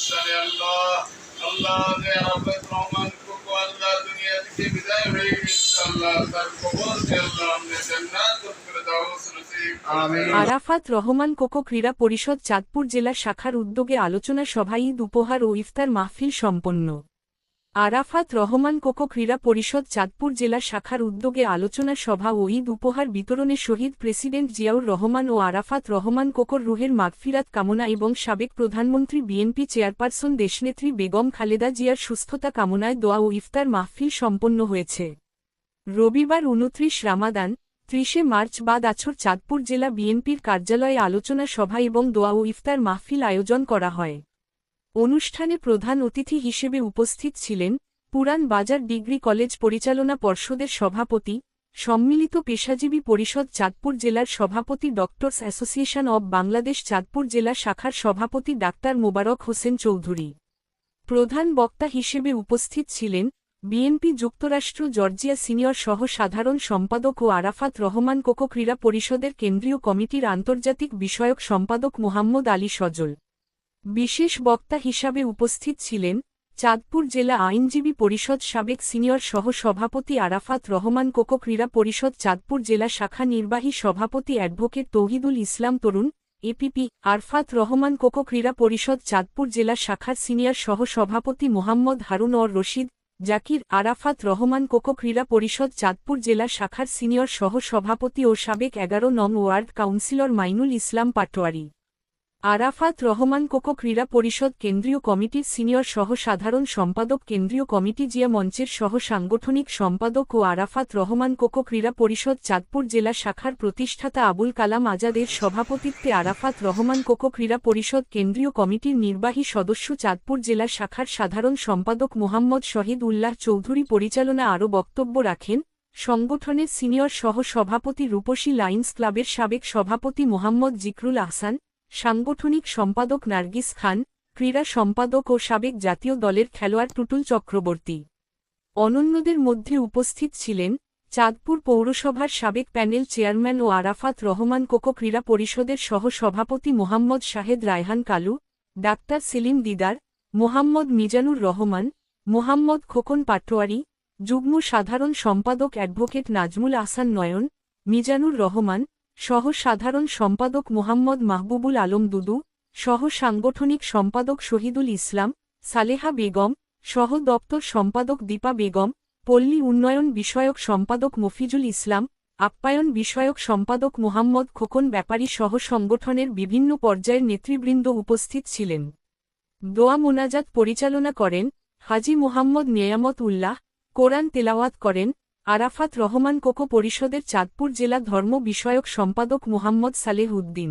অনুষ্ঠানে আল্লাহ আল্লাহ যে আরাফাত রহমান কোকো আল্লাহ দুনিয়া থেকে বিদায় হয়ে গেছে আল্লাহ তার কবর আল্লাহ। আরাফাত রহমান কোকো ক্রীড়া পরিষদ চাঁদপুর জেলা শাখার উদ্যোগে আলোচনা সভা ঈদ উপহার ও ইফতার মাহফিল সম্পন্ন আরাফাত রহমান কোকো ক্রীড়া পরিষদ চাঁদপুর জেলা শাখার উদ্যোগে আলোচনা সভা ও ঈদ উপহার বিতরণে শহীদ প্রেসিডেন্ট জিয়াউর রহমান ও আরাফাত রহমান কোকর রুহের মাগফিরাত কামনা এবং সাবেক প্রধানমন্ত্রী বিএনপি চেয়ারপারসন দেশনেত্রী বেগম খালেদা জিয়ার সুস্থতা কামনায় দোয়া ও ইফতার মাহফিল সম্পন্ন হয়েছে। রবিবার উনত্রিশ রামাদান, ত্রিশে মার্চ বাদ আছর চাঁদপুর জেলা বিএনপির কার্যালয়ে আলোচনা সভা এবং দোয়া ও ইফতার মাহফিল আয়োজন করা হয়। অনুষ্ঠানে প্রধান অতিথি হিসেবে উপস্থিত ছিলেন পুরান বাজার ডিগ্রি কলেজ পরিচালনা পর্ষদের সভাপতি, সম্মিলিত পেশাজীবী পরিষদ চাঁদপুর জেলার সভাপতি doctors association of Bangladesh Chandpur জেলা শাখার সভাপতি ডাক্তার মোবারক হোসেন চৌধুরী। প্রধান বক্তা হিসেবে উপস্থিত ছিলেন বিএনপি যুক্তরাষ্ট্র জর্জিয়া সিনিয়র সহ সাধারণ সম্পাদক ও আরাফাত রহমান কোকো ক্রীড়া পরিষদের কেন্দ্রীয় কমিটির আন্তর্জাতিক বিষয়ক সম্পাদক মোহাম্মদ আলী সজল। বিশেষ বক্তা হিসাবে উপস্থিত ছিলেন চাঁদপুর জেলা আইনজীবী পরিষদ সাবেক সিনিয়র সহ সভাপতি আরাফাত রহমান কোকো ক্রীড়া পরিষদ চাঁদপুর জেলা শাখা নির্বাহী সভাপতি অ্যাডভোকেট তৌহিদুল ইসলাম তরুণ এপিপি আরফাত রহমান কোকো ক্রীড়া পরিষদ চাঁদপুর জেলা শাখার সিনিয়র সহ সভাপতি মোহাম্মদ হারুন অর রশিদ, জাকির, আরাফাত রহমান কোকো ক্রীড়া পরিষদ চাঁদপুর জেলা শাখার সিনিয়র সহ সভাপতি ও সাবেক এগারো নং ওয়ার্ড কাউন্সিলর মাইনুল ইসলাম পাটোয়ারি। আরাফাত রহমান কোকো ক্রীড়া পরিষদ কেন্দ্রীয় কমিটির সিনিয়র সহ সাধারণ সম্পাদক কেন্দ্রীয় কমিটি জিয়া মঞ্চের সহ সাংগঠনিক সম্পাদক ও আরাফাত রহমান কোকো ক্রীড়া পরিষদ চাঁদপুর জেলা শাখার প্রতিষ্ঠাতা আবুল কালাম আজাদের সভাপতিত্বে আরাফাত রহমান কোকো ক্রীড়া পরিষদ কেন্দ্রীয় কমিটির নির্বাহী সদস্য চাঁদপুর জেলা শাখার সাধারণ সম্পাদক মোহাম্মদ শহীদ উল্লাহ চৌধুরী পরিচালনা আরও বক্তব্য রাখেন, সংগঠনের সিনিয়র সহ সভাপতি রূপসী লাইন্স ক্লাবের সাবেক সভাপতি মোহাম্মদ জিকরুল আহসান সাংগঠনিক সম্পাদক নার্গিস খান, ক্রীড়া সম্পাদক ও সাবেক জাতীয় দলের খেলোয়াড় টুটুল চক্রবর্তী। অনন্যদের মধ্যে উপস্থিত ছিলেন চাঁদপুর পৌরসভার সাবেক প্যানেল চেয়ারম্যান ও আরাফাত রহমান কোকো ক্রীড়া পরিষদের সহ সভাপতি মোহাম্মদ শাহেদ রায়হান কালু, ডাক্তার সেলিম দিদার, মোহাম্মদ মিজানুর রহমান, মোহাম্মদ খোকন পাটোয়ারি, যুগ্ম সাধারণ সম্পাদক অ্যাডভোকেট নাজমুল আসান নয়ন, মিজানুর রহমান সহ সাধারণ সম্পাদক মোহাম্মদ মাহবুবুল আলম দুদু সহ সাংগঠনিক সম্পাদক শহীদুল ইসলাম, সালেহা বেগম সহ দপ্তর সম্পাদক দীপা বেগম, পল্লী উন্নয়ন বিষয়ক সম্পাদক মফিজুল ইসলাম, আপ্যায়ন বিষয়ক সম্পাদক মোহাম্মদ খোকন ব্যাপারী সহ সংগঠনের বিভিন্ন পর্যায়ের নেতৃবৃন্দ উপস্থিত ছিলেন। দোয়া মোনাজাত পরিচালনা করেন হাজি মোহাম্মদ নিয়ামত উল্লাহ কোরআন তেলাওয়াত করেন আরাফাত রহমান কোকো পরিষদের চাঁদপুর জেলা ধর্ম বিষয়ক সম্পাদক মোহাম্মদ সালেহ উদ্দিন।